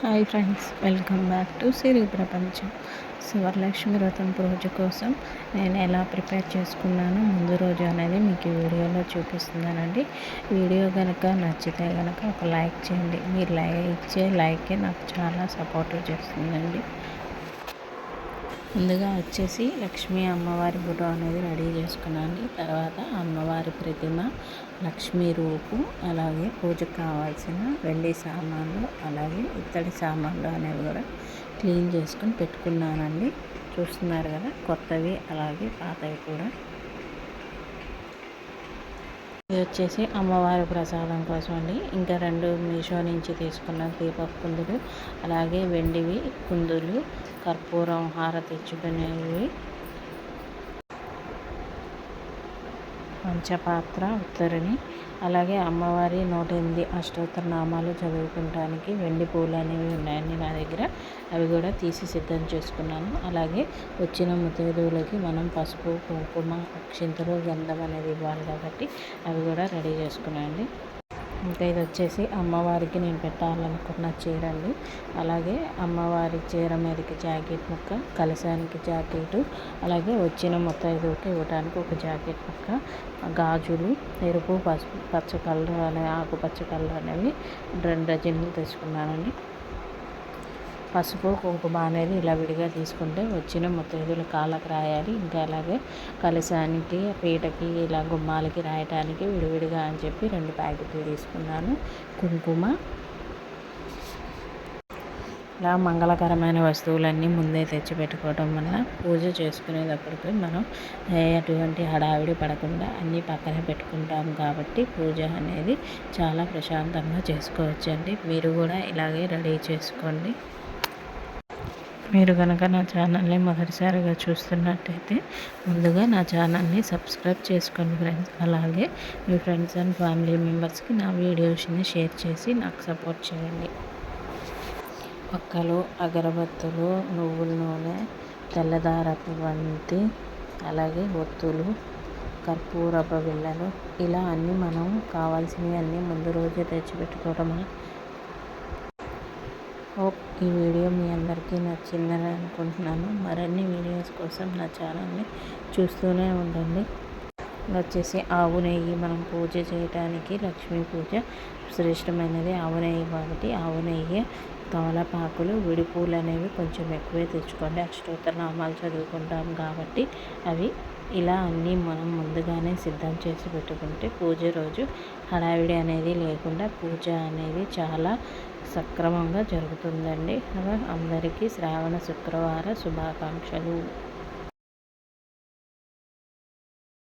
Hi friends welcome back to Siri ప్రపంచం శివలక్ష్మి వ్రతం పూజ కోసం నేను ఎలా ప్రిపేర్ చేసుకున్నాను ముందు రోజు అనేది మీకు వీడియోలో చూపిస్తున్నానండి. వీడియో కనుక నచ్చితే కనుక ఒక లైక్ చేయండి. మీరు లైక్ ఇచ్చే లైకే నాకు చాలా సపోర్ట్ చేస్తుందండి. ముందుగా వచ్చేసి లక్ష్మీ అమ్మవారి ఫోటో అనేది రెడీ చేసుకున్నాను. తర్వాత అమ్మవారి ప్రతిమ లక్ష్మీ రూపు అలాగే పూజకు కావాల్సిన వెండి సామాన్లు అలాగే ఇత్తడి సామాన్లు అనేవి కూడా క్లీన్ చేసుకొని పెట్టుకున్నానండి. చూస్తున్నారు కదా కొత్తవి అలాగే పాతవి కూడా. ఇది వచ్చేసి అమ్మవారి ప్రసాదం కోసం అండి. ఇంకా రెండు మీషో నుంచి తీసుకున్న దీపపు కుందులు అలాగే వెండివి కుందులు కర్పూరం హారతి ఇచ్చుకునేవి. పంచపాత్ర ఉత్తరిని అలాగే అమ్మవారి నూట ఎనిమిది అష్టోత్తర నామాలు చదువుకుంటానికి వెండి పూలు అనేవి ఉన్నాయండి నా దగ్గర. అవి కూడా తీసి సిద్ధం చేసుకున్నాను. అలాగే వచ్చిన ముత్తైదువులకి మనం పసుపు కుంకుమ అక్షింతలు గంధం అనేది ఇవ్వాలి కాబట్టి అవి కూడా రెడీ చేసుకున్నాయండి ఇంకా ఇది వచ్చేసి అమ్మవారికి నేను పెట్టాలనుకున్న చీర అండి అలాగే అమ్మవారి చీర మీదకి జాకెట్ ముక్క కలశానికి జాకెట్ అలాగే వచ్చిన ముత్తైదుకి ఇవ్వడానికి ఒక జాకెట్ ముక్క గాజులు ఎరుపు పసుపు పచ్చ కలర్ అనే ఆకుపచ్చ కలర్ అనేవి రెండు డజన్లు తెచ్చుకున్నానండి పసుపు కుంకుమ అనేది ఇలా విడిగా తీసుకుంటే వచ్చిన ముత్తైదుల కాళ్ళకు రాయాలి. ఇంకా అలాగే కలశానికి పీటకి ఇలా గుమ్మాలకి రాయటానికి విడివిడిగా అని చెప్పి రెండు ప్యాకెట్లు తీసుకున్నాను. కుంకుమ. ఇలా మంగళకరమైన వస్తువులన్నీ ముందే తెచ్చి పెట్టుకోవటం వల్ల పూజ చేసుకునేటప్పటికి మనం ఎటువంటి హడావిడి పడకుండా అన్నీ పక్కనే పెట్టుకుంటాం కాబట్టి పూజ అనేది చాలా ప్రశాంతంగా చేసుకోవచ్చు అండి మీరు కూడా ఇలాగే రెడీ చేసుకోండి. మీరు కనుక నా ఛానల్ని మొదటిసారిగా చూస్తున్నట్టయితే ముందుగా నా ఛానల్ని సబ్స్క్రైబ్ చేసుకోండి ఫ్రెండ్స్. అలాగే మీ ఫ్రెండ్స్ అండ్ ఫ్యామిలీ మెంబర్స్కి నా వీడియోస్ని షేర్ చేసి నాకు సపోర్ట్ చేయండి. పక్కలు అగరబత్తులు నువ్వుల నూనె తెల్లదారపు వంటి అలాగే ఒత్తులు కర్పూరప బిళ్ళలు ఇలా అన్నీ మనం కావాల్సినవి అన్నీ ముందు రోజే తెచ్చిపెట్టుకోవడం హోప్ ఈ వీడియో మీ అందరికీ నచ్చిందని అనుకుంటున్నాను. మరిన్ని వీడియోస్ కోసం నా ఛానల్ని చూస్తూనే ఉండండి. వచ్చేసి ఆవు నెయ్యి మనం పూజ చేయడానికి లక్ష్మీ పూజ శ్రేష్టమైనది. ఆవు నెయ్యి కాబట్టి ఆవు నెయ్యి తమలపాకులు విడిపూలు అనేవి కొంచెం ఎక్కువే తెచ్చుకోండి. అష్టోత్తర నామాలు చదువుకుంటాం కాబట్టి అవి ఇలా అన్నీ మనం ముందుగానే సిద్ధం చేసి పెట్టుకుంటే పూజ రోజు హడావిడి అనేది లేకుండా పూజ అనేది చాలా సక్రమంగా జరుగుతుందండి. అందరికీ శ్రావణ శుక్రవార శుభాకాంక్షలు.